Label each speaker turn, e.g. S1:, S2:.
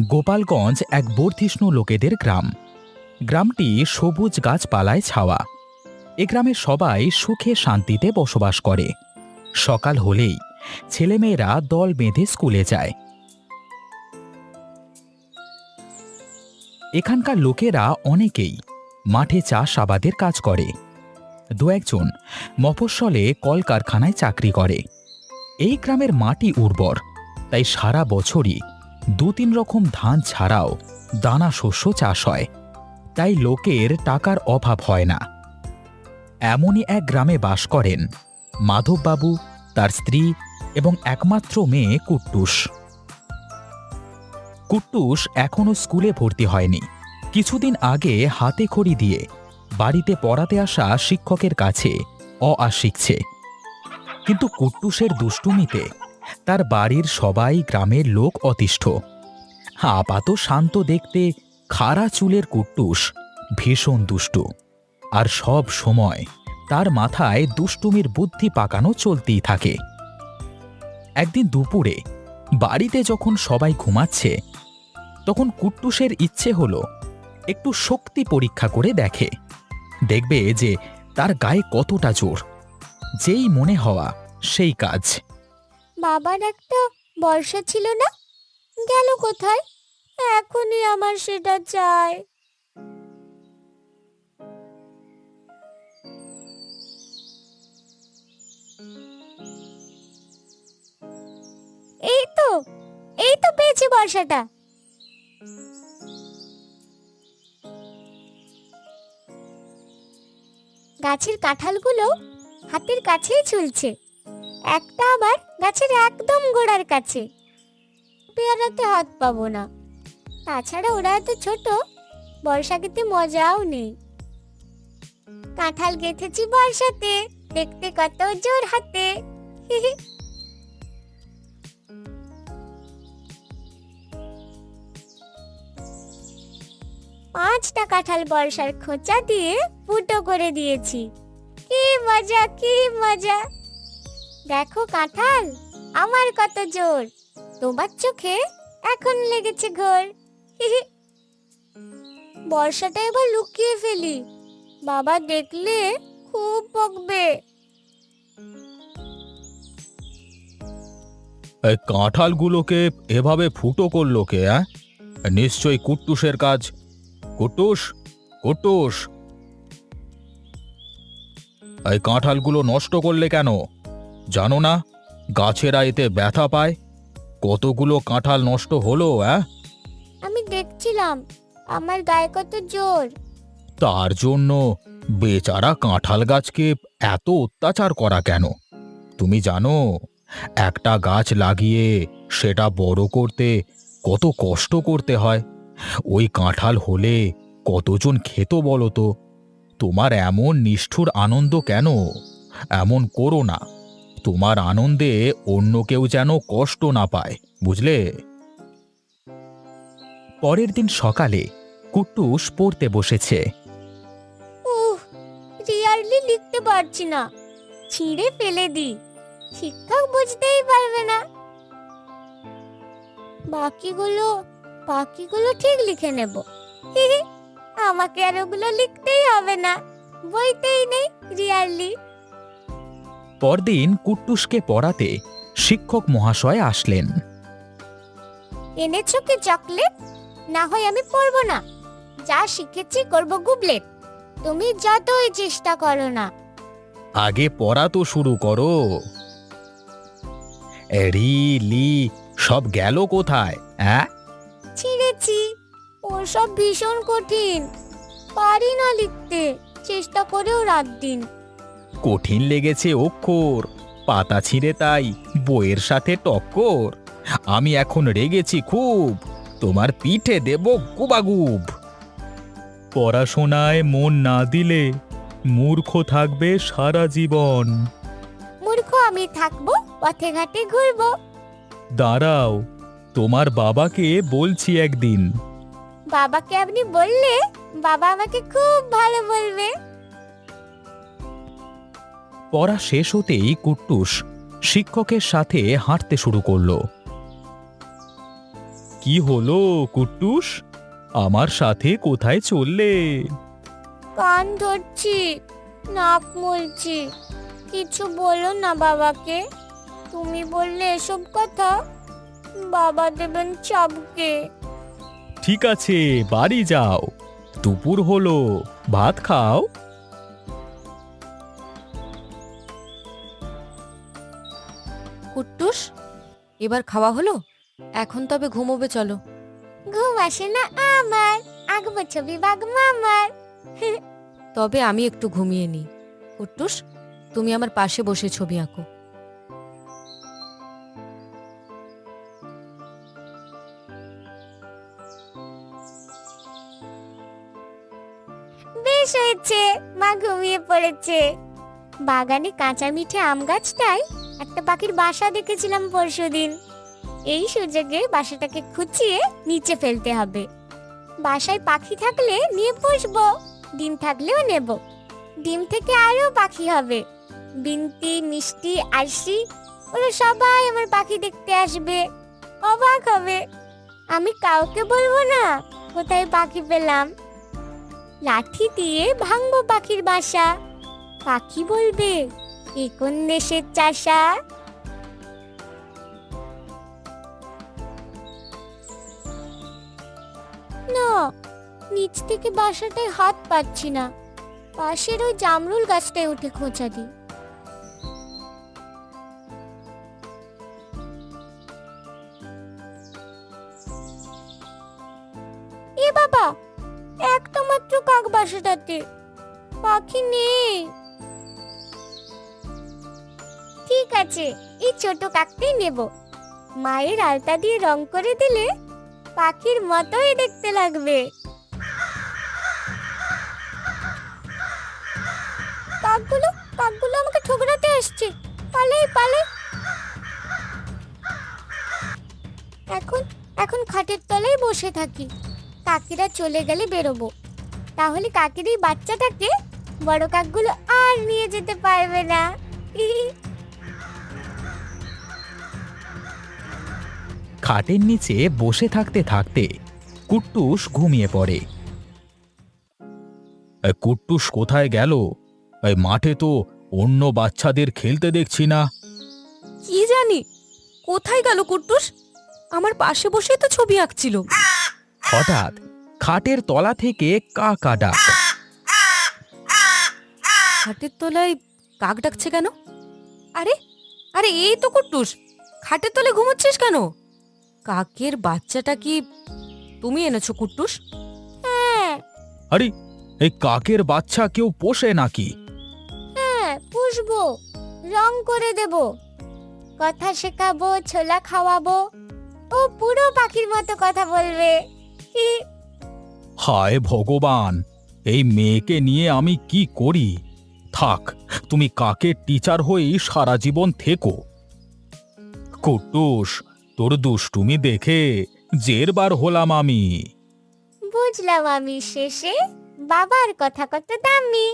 S1: গোপালগঞ্জ এক বর্ধিষ্ণু লোকেদের গ্রাম। গ্রামটি সবুজ গাছপালায় ছাওয়া। এ গ্রামের সবাই সুখে শান্তিতে বসবাস করে। সকাল হলেই ছেলেমেয়েরা দল বেঁধে স্কুলে যায়। এখানকার লোকেরা অনেকেই মাঠে চাষ আবাদের কাজ করে। দু একজন মফস্বলে কলকারখানায় চাকরি করে। এই গ্রামের মাটি উর্বর, তাই সারা বছরই দু তিন রকম ধান ছাড়াও দানা শস্য চাষ হয়। তাই লোকের টাকার অভাব হয় না। এমনই এক গ্রামে বাস করেন মাধববাবু, তার স্ত্রী এবং একমাত্র মেয়ে কুট্টুস। কুট্টুস এখনও স্কুলে ভর্তি হয়নি। কিছুদিন আগে হাতে খড়ি দিয়ে বাড়িতে পড়াতে আসা শিক্ষকের কাছে অ শিখছে। কিন্তু কুট্টুসের দুষ্টুমিতে তার বাড়ির সবাই গ্রামের লোক অতিষ্ঠ। আপাত শান্ত দেখতে খাড়া চুলের কুট্টুস, ভীষণ দুষ্টু। আর সব সময় তার মাথায় দুষ্টুমির বুদ্ধি পাকানো চলতেই থাকে। একদিন দুপুরে বাড়িতে যখন সবাই ঘুমাচ্ছে, তখন কুট্টুসের ইচ্ছে হলো একটু শক্তি পরীক্ষা করে দেখে। দেখবে যে তার গায়ে কতটা জোর। যেই মনে হওয়া সেই কাজ।
S2: বাবার একটা বর্ষা ছিল না? গেল কোথায়? এখনই আমার সেটা চাই। এই তো এই তো পেয়েছি বর্ষাটা। গাছের কাঁঠালগুলো হাতের কাছেই ঝুলছে। একটা আবার গাছের একদম গোড়ার কাছে। পেয়ারাতে হাত পাবো না। তাছাড়া ওরা এত ছোট বর্ষা খেতে মজাও নেই। কাঁঠাল গেঁথেছি বর্ষাতে, দেখতে কত জোর হাতে। পাঁচটা কাঁঠাল বর্ষার খোঁচা দিয়ে ফুটো করে দিয়েছি। কি মজা কি মজা। দেখো কাঁঠাল, আমার কত জোর। তোমার চোখে এখন লেগেছে ঘোর। বর্ষাটা এবার লুকিয়ে ফেলি। বাবা দেখলে খুব বকবে।
S1: এই কাঁঠালগুলোকে এভাবে ফুটো করল কে, অ্যাঁ? নিশ্চয়ই কুট্টুসের কাজ। কুট্টুস কুট্টুস। এই কাঁঠালগুলো নষ্ট করলে কেন? জানো না গাছেরা এতে ব্যথা পায়? কতগুলো কাঁঠাল নষ্ট হলো অ্যাঁ?
S2: আমি দেখছিলাম আমার গায়ে কত জোর।
S1: তার জন্য বেচারা কাঁঠাল গাছকে এত অত্যাচার করা কেন? তুমি জানো একটা গাছ লাগিয়ে সেটা বড় করতে কত কষ্ট করতে হয়। ওই কাঁঠাল হলে কতজন খেত বলো তো? তোমার এমন নিষ্ঠুর আনন্দ কেন? এমন করো না। তোমার আনন্দে অন্য কেউ যেন কষ্ট না পায়, বুঝলে? পরের দিন সকালে কুট্টুস পড়তে বসেছে।
S2: উহ, রিয়ারলি লিখতে পারছি না। ছিঁড়ে ফেলে দি শিক্ষক বুঝতেই পারবে না। বাকিগুলো বাকিগুলো ঠিক লিখে নেব। আমাকে আর ওগুলো লিখতেই হবে না। বইতেই নেই, রিয়ারলি।
S1: পরদিন কুট্টুসকে পড়াতে শিক্ষক মহাশয় আসলেন।
S2: এনেছো কি চকলেট? না হয় আমি পড়ব না। যা শিখেছি করব গুবলেট। তুমি যতই চেষ্টা করো না।
S1: আগে পড়া তো শুরু করো। রি লি সব গেল কোথায় হ্যাঁ
S2: ছিঁড়েছি। সব ভীষণ কঠিন। পারি না লিখতে। চেষ্টা করেও রাত দিন।
S1: কঠিন লেগেছে অক্ষর পাতা ছিঁড়ে তাই বইয়ের সাথে টক্কর। আমি এখন রেগেছি খুব তোমার পিঠে দেব গুবাগুব। পড়াশোনায় মন না দিলে মূর্খ থাকবে সারা জীবন।
S2: মূর্খ আমি থাকব পথে ঘাটে ঘুরবো।
S1: দাঁড়াও তোমার বাবাকে বলছি একদিন।
S2: বাবাকে আপনি বললে বাবা আমাকে খুব ভালো বলবে।
S1: পড়া শেষ হতেই কুট্টুস শিক্ষকের সাথে হাঁটতে শুরু করল। কি হলো কুট্টুস? আমার সাথে কোথায় চললে?
S2: কান ধরছি নাক মুলছি কিছু বলো না বাবাকে। তুমি বললে এসব কথা বাবা দেবেন চাপকে
S1: ঠিক আছে বাড়ি যাও দুপুর হলো ভাত খাও।
S3: কুট্টুস এবার খাওয়া হলো? এখন তবে ঘুমোবে চলো।
S2: ঘুম আসে না আমার আঁকবো ছবি বাগ মামার
S3: তবে আমি একটু ঘুমিয়ে নিই। কুট্টুস তুমি আমার পাশে বসে ছবি আঁকো।
S2: বেশ হয়েছে মা ঘুমিয়ে পড়েছে। বাগানে কাঁচা মিঠে আম গাছটায় একটা পাখির বাসা দেখেছিলাম পরশুদিন। এই সুযোগে বাসাটাকে খুঁচিয়ে নিচে ফেলতে হবে। বাসায় পাখি থাকলে নিয়ে পুষবো ডিম থাকলেও নেব। ডিম থেকে আরও পাখি হবে। বিনতি, মিষ্টি, আরশি, ওরা সবাই আমার পাখি দেখতে আসবে। অবাক হবে। আমি কাউকে বলব না, কোথায় পাখি পেলাম? লাঠি দিয়ে ভাঙবো পাখির বাসা। পাখি বলবে এ কোন দেশের চাষা? না, নিচ থেকে বাসাটায় হাত পাচ্ছি না। পাশের ওই জামরুল গাছটায় উঠে খোঁচা দিই। এ বাবা, একটা মাত্র কাক বাসাটাতে। পাখি নেই। ঠিক আছে, এই ছোট কাকটাই নেব। মায়ের আলতা দিয়ে রং করে দিলে পাখির মতোই দেখতে লাগবে। কাকগুলো কাকগুলো আমাকে ঠোকরাতে আসছে। পালাই পালাই। এখন এখন খাটের তলায় বসে থাকি। কাকিরা চলে গেলে বেরোবো। তাহলে কাকির এই বাচ্চাটাকে বড় কাকগুলো আর নিয়ে যেতে পারবে না।
S1: খাটের নিচে বসে থাকতে থাকতে কুট্টুস ঘুমিয়ে পড়ে। এ, কুট্টুস কোথায় গেল? এই মাঠে তো অন্য বাচ্চাদের খেলতে দেখছি না।
S3: কি জানি? কোথায় গেল কুট্টুস? আমার পাশে বসে তো ছবি আঁকছিল।
S1: হঠাৎ খাটের তলা থেকে কাকা ডাক।
S3: খাটের তলায় কাক ডাকছে কেন? আরে আরে এই তো কুট্টুস খাটের তলায় ঘুমোচ্ছিস কেন? কাকের বাচ্চাটা কি তুমি এনেছো কুট্টুস?
S2: হ্যাঁ।
S1: আরে এই কাকের বাচ্চা কেউ পোষে নাকি?
S2: হ্যাঁ পুষবো। রং করে দেব। কথা শেখাবো ছোলা খাওয়াবো। ও পুরো পাখির মতো কথা বলবে। হি,
S1: হায় ভগবান এই মেয়েকে নিয়ে আমি কি করি? থাক তুমি কাকের টিচার হয়েই সারা জীবন থেকো। কুট্টুস তোর দুষ্টুমি দেখে জেরবার হলাম আমি।
S2: বুঝলাম আমি শেষে বাবার কথা কত দামি।